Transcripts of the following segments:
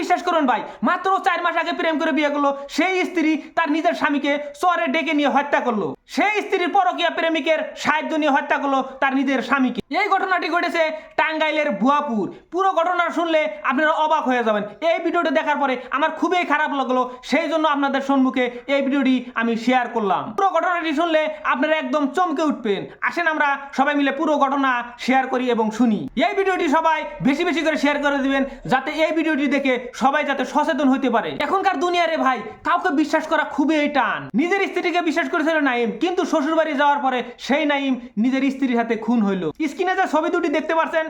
বিশ্বাস করুন ভাই, মাত্র চার মাস আগে প্রেম করে বিয়ে করল, সেই স্ত্রী তার নিজের স্বামীকে চরে ডেকে নিয়ে হত্যা করল। সেই স্ত্রীর পরকীয়া প্রেমিকের সাহায্য নিয়ে হত্যা করল তার নিজের স্বামীকে। এই ঘটনাটি ঘটেছে টাঙ্গাইলের ভুয়াপুর। পুরো ঘটনা শুনলে আপনারা অবাক হয়ে যাবেন। এই ভিডিওটি দেখার পরে আমার খুবই খারাপ লাগল, সেই জন্য আপনাদের সম্মুখে এই ভিডিওটি আমি শেয়ার করলাম। পুরো ঘটনাটি শুনলে আপনারা একদম চমকে উঠবেন। আসেন আমরা সবাই মিলে পুরো ঘটনা শেয়ার করি এবং শুনি। এই ভিডিওটি সবাই বেশি বেশি করে শেয়ার করে দিবেন, যাতে এই ভিডিওটি দেখে সবাই যাতে সচেতন হতে পারে। এখনকার দুনিয়ারে ভাই, কাউকে বিশ্বাস করা খুবই টান। নিজের স্ত্রীকে বিশ্বাস করেছিল নাইম কিন্তু শ্বশুর বাড়ি যাওয়ার পরে সেই নাইম নিজের স্ত্রীর হাতে খুন হইল। স্ক্রিনে যে ছবি দুটি দেখতে পাচ্ছেন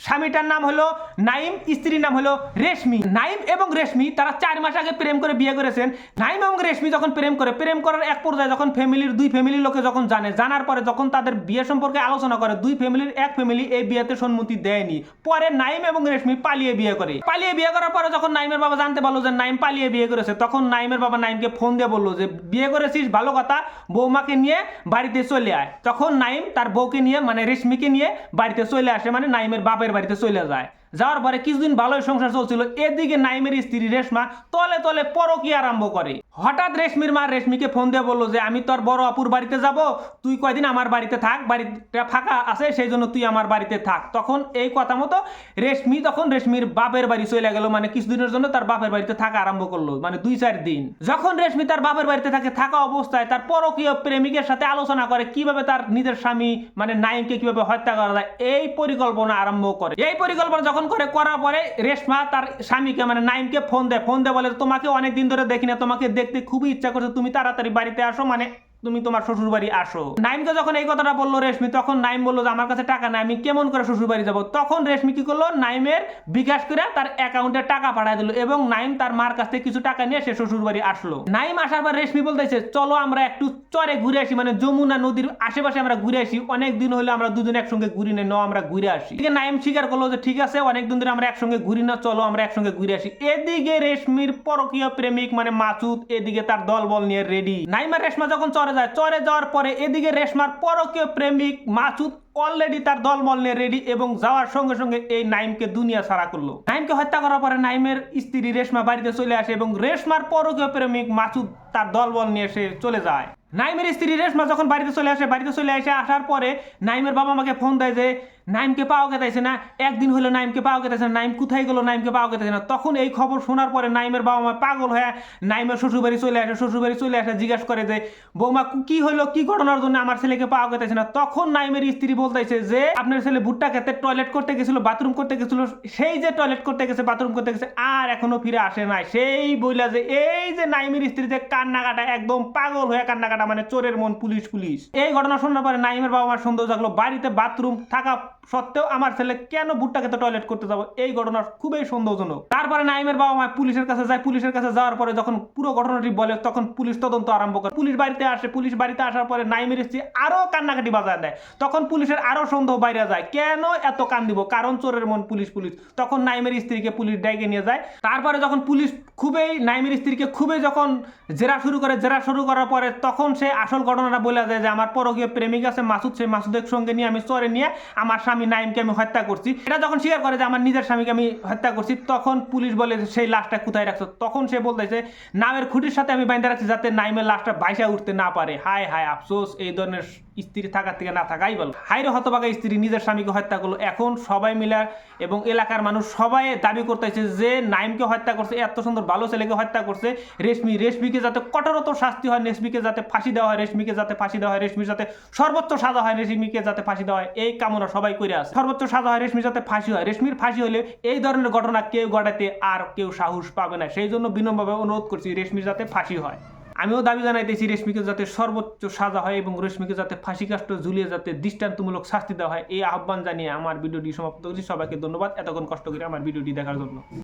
স্বামীটার নাম হলো নাইম, স্ত্রীর নাম হলো রেশমি। নাইম এবং রেশমি তারা চার মাস আগে প্রেম করে বিয়ে করেছেন। নাইম এবং রেশমি যখন প্রেম করে, প্রেম করার এক পর্যায়ে যখন ফ্যামিলির দুই ফ্যামিলির লোকে যখন জানে, জানার পরে যখন তাদের বিয়ে সম্পর্কে আলোচনা করে, দুই ফ্যামিলির এক ফ্যামিলি এই বিয়েতে সম্মতি দেয়নি। পরে নাইম এবং রেশমি পালিয়ে বিয়ে করে। পালিয়ে বিয়ে করার পরে যখন নাইমের বাবা জানতে পারল যে নাইম পালিয়ে বিয়ে করেছে, তখন নাইমের বাবা নাইমকে ফোন দিয়ে বলল যে, বিয়ে করেছিস? ভালো কথা। বৌমাকে নিয়ে বাড়িতে চলে আয়। তখন নাইম তার বউকে নিয়ে মানে রেশমিকে নিয়ে বাড়িতে চলে আসে মানে নাইমের বাপের বাড়িতে চলে যায় যাওয়ার পরে কিছুদিন ভালোই সংসার চলছিল, এদিকে নাইমের স্ত্রী রেশমা তলে তলে পরকি আরম্ভ করে। হঠাৎ রেশমির মা রেশমিকে ফোন দিয়ে বলল যে, আমি তোর বড় আপুর বাড়িতে যাব, তুই কয়দিন আমার বাড়িতে থাক, বাড়িটা ফাঁকা আছে, সেই জন্য তুই আমার বাড়িতে থাক। তখন এই কথা মতো রেশমি, তখন রেশমির বাপের বাড়ি চলে গেল মানে কিছুদিনের জন্য তার বাপের বাড়িতে থাকা আরম্ভ করল মানে দুই চার দিন। যখন রেশমি তার বাপের বাড়িতে থাকে, থাকা অবস্থায় তার পরকীয় প্রেমিকের সাথে আলোচনা করে, কীভাবে তার নিজের স্বামী মানে নাইমকে কীভাবে হত্যা করা যায়, এই পরিকল্পনা আরম্ভ করে। এই পরিকল্পনা যখন করে করার পরে রেশমা তার স্বামীকে মানে নাইমকে ফোন দেয়। ফোন দেয় বলে, তোমাকে অনেক দিন ধরে দেখি না, তোমাকে দেখতে খুবই ইচ্ছা করছে, তুমি তাড়াতাড়ি বাড়িতে আসো। মানে তুমি তোমার শ্বশুর বাড়ি আসো। নাইমকে যখন এই কথাটা বলল রেশমি, তখন নাইম বলল যে, আমার কাছে টাকা নাই, আমি কেমন করে শ্বশুর বাড়ি যাব? তখন রেশমি কি করল? নাইমের বিকাশ করে তার অ্যাকাউন্টে টাকা পাঠায় দিল এবং নাইম তার মার কাছ থেকে কিছু টাকা নিয়ে সে শ্বশুর বাড়ি আসলো। নাইম আসার পর রেশমি বলতেছে, চলো আমরা একটু চরে ঘুরে আসি মানে যমুনা নদীর আশেপাশে আমরা ঘুরে আসি। অনেক দিন হলে আমরা দুজন একসঙ্গে ঘুরি না নাও আমরা ঘুরে আসি। এদিকে নাইম স্বীকার করল যে, ঠিক আছে, অনেক দিন ধরে আমরা একসঙ্গে ঘুরি না, চলো আমরা একসঙ্গে ঘুরে আসি। এদিকে রেশমির পরকীয় প্রেমিক মানে মাসুদ, এদিকে তার দল বল নিয়ে রেডি নাইমা রেশমা যখন চরে যায়, চরে যাওয়ার পরে এদিকে রেশমার পরকীয় প্রেমিক মাসুদ অলরেডি তার দলবল নিয়ে রেডি এবং যাওয়ার সঙ্গে সঙ্গে এই নাইমকে দুনিয়া ছাড়া করল। নাইমকে হত্যা করার পরে নাইমের স্ত্রী রেশমা বাড়িতে চলে আসে এবং রেশমার পরকীয় প্রেমিক মাসুদ তার দলবল নিয়ে এসে চলে যায়। নাইমের স্ত্রী রেশমা যখন বাড়িতে চলে আসে, বাড়িতে চলে আসে আসার পরে নাইমের বাবা আমাকে ফোন দেয় যে নাইমকে পাওয়া গেতাইছে না, একদিন হলো নাইমকে পাওয়া গেতাইছে না, নাইম কোথায় গেলো, নাইমকে পাওয়া গেতাইছে না। তখন এই খবর শোনার পরে নাইমের বাবা মা পাগল হয়ে নাইমের শ্বশুরবাড়ি চলে আসে, শ্বশুরবাড়ি চলে আসে, জিজ্ঞাসা করে যে, বৌমা, কি হলো, কি ঘটনার জন্য আমার ছেলেকে পাওয়া গেতাইছে না? তখন নাইমের স্ত্রী বলতেছে যে, আপনার ছেলে ভুট্টা খেতে টয়লেট করতে গেছিল বাথরুম করতে গেছিল, সেই যে টয়লেট করতে গেছে বাথরুম করতে গেছে, আর এখনও ফিরে আসে নাই। সেই বইলা যে, এই যে নাইমের স্ত্রী যে কান্নাকাটা, একদম পাগল হয়ে কান্নাকাটা মানে চোরের মন পুলিশ পুলিশ এই ঘটনা শোনার পরে নাইমের বাবা মার সন্দেহ জাগলো, বাড়িতে বাথরুম থাকা সত্ত্বেও আমার ছেলে কেন ভুট্টা খেতে টয়লেট করতে যাব? এই ঘটনা খুবই সন্দেহজনক। তারপরে নাইমের বাবা মা পুলিশের কাছে যায়। পুলিশের কাছে যাওয়ার পরে যখন পুরো ঘটনাটি বলে, তখন পুলিশ তদন্ত আরম্ভ করে। পুলিশ বাড়িতে আসে। পুলিশ বাড়িতে আসার পরে নাইমের স্ত্রী আরও কান্নাকাটি বাজায় দেয় তখন পুলিশের আরও সন্দেহ বাইরে যায়। কেন এত কান দিব কারণ চোরের মন পুলিশ পুলিশ। তখন নাইমের স্ত্রীকে পুলিশ ডাইকে নিয়ে যায়। তারপরে যখন পুলিশ খুবই, নাইমের স্ত্রীকে খুবই যখন জেরা শুরু করে, জেরা শুরু করার পরে তখন সে আসল ঘটনাটা বলে যায় যে, আমার পরকীয় প্রেমিক আছে মাসুদ। সেই মাসুদের সঙ্গে নিয়ে আমি চরে নিয়ে আমার স্বামী নাইমকে আমি হত্যা করছি। এটা যখন স্বীকার করে যে আমার নিজের স্বামীকে আমি হত্যা করছি, তখন পুলিশ বলে সেই লাশটা কোথায় রাখছো? তখন সে বলতেছে, নামের খুঁটির সাথে আমি বাইন্দা রাখছি যাতে নাইমের লাশটা বাইসা উঠতে না পারে। হায় হায় আফসোস, এই ধরনের স্ত্রী থাকার থেকে না থাকাই বল হাইরে হতবাগা স্ত্রী, নিজের স্বামীকে হত্যা করল। এখন সবাই মিলে এবং এলাকার মানুষ সবাই দাবি করতেছে যে নাইমকে হত্যা করছে এত সুন্দর ভালো ছেলেকে হত্যা করছে। রেশমি, রেশমিকে যাতে কঠোরত শাস্তি হয়, রেশমিকে যাতে ফাঁসি দেওয়া হয়, রেশমিকে যাতে ফাঁসি দেওয়া হয়, রেশমির যাতে সর্বোচ্চ সাজা হয়, রেশমিকে যাতে ফাঁসি দেওয়া হয়, এই কামনা সবাই করে আছে। সর্বোচ্চ সাজা হয় রেশমির যাতে ফাঁসি হয়। রেশমির ফাঁসি হলে এই ধরনের ঘটনা কেউ ঘটাতে আর কেউ সাহস পাবে না। সেই জন্য বিনম্রভাবে অনুরোধ করছি রেশমির যাতে ফাঁসি হয়। আমিও দাবি জানাইতেছি রেশমিকে যাতে সর্বোচ্চ সাজা হয় এবং রেশমিকে যাতে ফাঁসি কাষ্ট ঝুলিয়ে যাতে দৃষ্টান্তমূলক শাস্তি দেওয়া হয়, এই আহ্বান জানিয়ে আমার ভিডিওটি সমাপ্ত করছি। সবাইকে ধন্যবাদ। এতক্ষণ কষ্ট করে আমার ভিডিওটি দেখার জন্য।